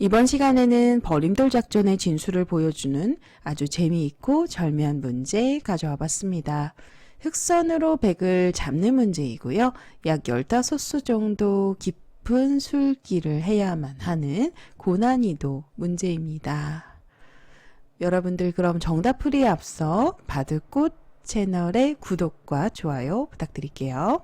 이번 시간에는 버림돌 작전의 진수를 보여주는 아주 재미있고 절묘한 문제 가져와 봤습니다. 흑선으로 백을 잡는 문제이고요. 약 15수 정도 깊은 술기를 해야만 하는 고난이도 문제입니다. 여러분들 그럼 정답풀이에 앞서 바드꽃 채널의 구독과 좋아요 부탁드릴게요.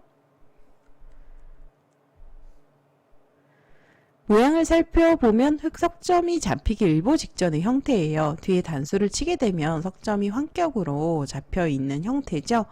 모양을 살펴보면 흑석점이 잡히기 일보 직전의 형태예요. 뒤에 단수를 치게 되면 석점이 환격으로 잡혀 있는 형태죠.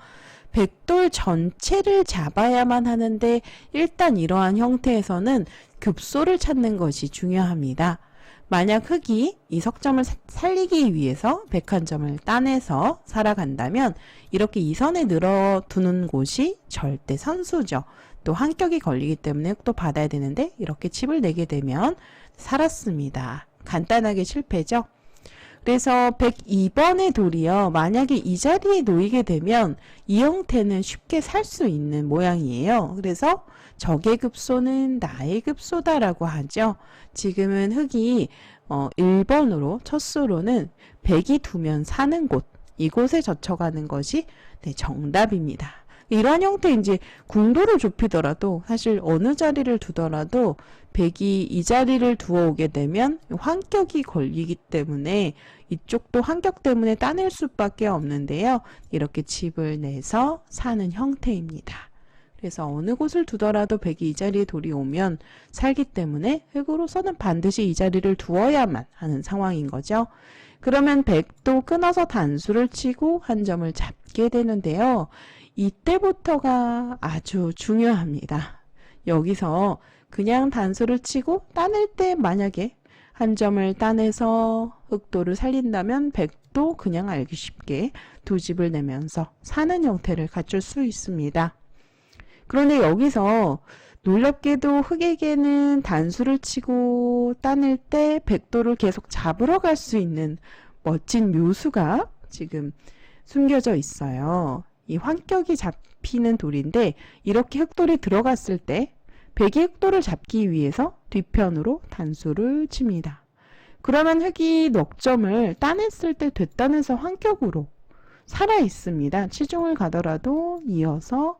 백돌 전체를 잡아야만 하는데 일단 이러한 형태에서는 급소를 찾는 것이 중요합니다. 만약 흑이 이 석점을 사- 살리기 위해서 백한 점을 따내서 살아간다면 이렇게 이 선에 늘어두는 곳이 절대 선수죠. 또 한격이 걸리기 때문에 흑도 받아야 되는데 이렇게 칩을 내게 되면 살았습니다. 간단하게 실패죠. 그래서 102번의 돌이요. 만약에 이 자리에 놓이게 되면 이 형태는 쉽게 살 수 있는 모양이에요. 그래서 적의 급소는 나의 급소다라고 하죠. 지금은 흑이 어, 1번으로 첫 수로는 100이 두면 사는 곳 이곳에 젖혀가는 것이 네, 정답입니다. 이러한 형태 이제 궁도를 좁히더라도 사실 어느 자리를 두더라도 백이 이 자리를 두어 오게 되면 환격이 걸리기 때문에 이쪽도 환격 때문에 따낼 수밖에 없는데요. 이렇게 집을 내서 사는 형태입니다. 그래서 어느 곳을 두더라도 백이 이 자리에 돌이 오면 살기 때문에 흑으로서는 반드시 이 자리를 두어야만 하는 상황인 거죠. 그러면 백도 끊어서 단수를 치고 한 점을 잡게 되는데요. 이때부터가 아주 중요합니다. 여기서 그냥 단수를 치고 따낼 때 만약에 한 점을 따내서 흑도를 살린다면 백도 그냥 알기 쉽게 두 집을 내면서 사는 형태를 갖출 수 있습니다. 그런데 여기서 놀랍게도 흑에게는 단수를 치고 따낼 때 백도를 계속 잡으러 갈 수 있는 멋진 묘수가 지금 숨겨져 있어요. 이 환격이 잡히는 돌인데 이렇게 흑돌이 들어갔을 때 백이 흑돌을 잡기 위해서 뒤편으로 단수를 칩니다. 그러면 흑이 넉 점을 따냈을 때 됐다면서 환격으로 살아 있습니다. 치중을 가더라도 이어서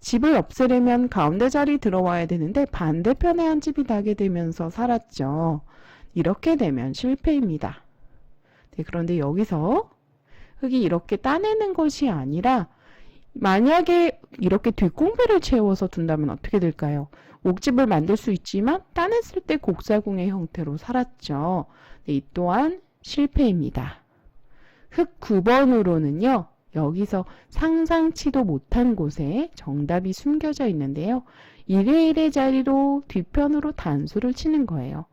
집을 없애려면 가운데 자리 들어와야 되는데 반대편에 한 집이 나게 되면서 살았죠. 이렇게 되면 실패입니다. 네, 그런데 여기서 흙이 이렇게 따내는 것이 아니라 만약에 이렇게 뒷공배를 채워서 둔다면 어떻게 될까요? 옥집을 만들 수 있지만 따냈을 때 곡사궁의 형태로 살았죠. 네, 이 또한 실패입니다. 흙 9번으로는요. 여기서 상상치도 못한 곳에 정답이 숨겨져 있는데요. 1의 1의 자리로 뒤편으로 단수를 치는 거예요.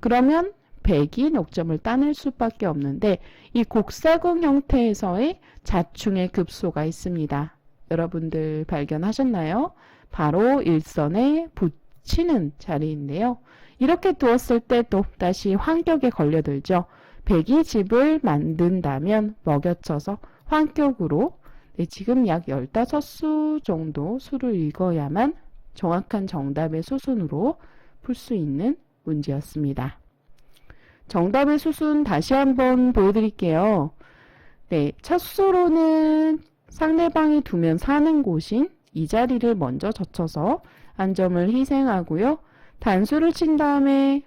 그러면 100이 녹점을 따낼 수밖에 없는데 이 곡사궁 형태에서의 자충의 급소가 있습니다. 여러분들 발견하셨나요? 바로 일선에 붙이는 자리인데요. 이렇게 두었을 때 또 다시 환격에 걸려들죠. 백이 집을 만든다면 먹여쳐서 환격으로 네, 지금 약 15수 정도 수를 읽어야만 정확한 정답의 수순으로 풀 수 있는 문제였습니다. 정답의 수순 다시 한번 보여드릴게요. 네, 첫 수로는 상대방이 두면 사는 곳인 이 자리를 먼저 젖혀서 한 점을 희생하고요. 단수를 친 다음에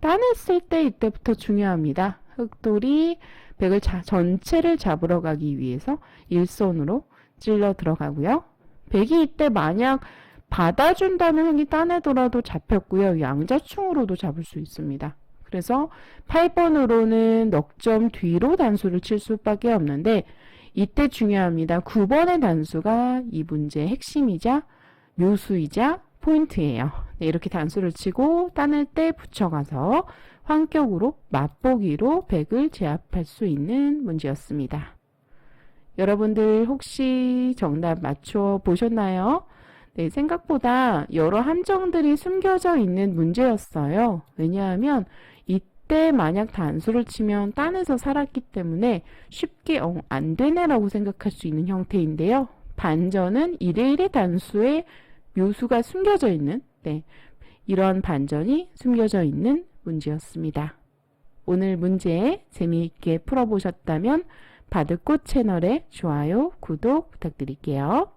따냈을 때 이때부터 중요합니다. 흑돌이 백을 자, 전체를 잡으러 가기 위해서 일선으로 찔러 들어가고요. 백이 이때 만약 받아준다면 흑이 따내더라도 잡혔고요. 양자충으로도 잡을 수 있습니다. 그래서 8번으로는 넉 점 뒤로 단수를 칠 수밖에 없는데 이때 중요합니다. 9번의 단수가 이 문제의 핵심이자 묘수이자 포인트예요. 네, 이렇게 단수를 치고 따낼 때 붙여가서 환격으로 맛보기로 100을 제압할 수 있는 문제였습니다. 여러분들 혹시 정답 맞춰 보셨나요? 네, 생각보다 여러 함정들이 숨겨져 있는 문제였어요. 왜냐하면 이때 만약 단수를 치면 딴에서 살았기 때문에 쉽게 어, 안 되네라고 생각할 수 있는 형태인데요. 반전은 1대1의 단수에 묘수가 숨겨져 있는 네, 이런 반전이 숨겨져 있는 문제였습니다. 오늘 문제 재미있게 풀어보셨다면 바드꽃 채널에 좋아요, 구독 부탁드릴게요.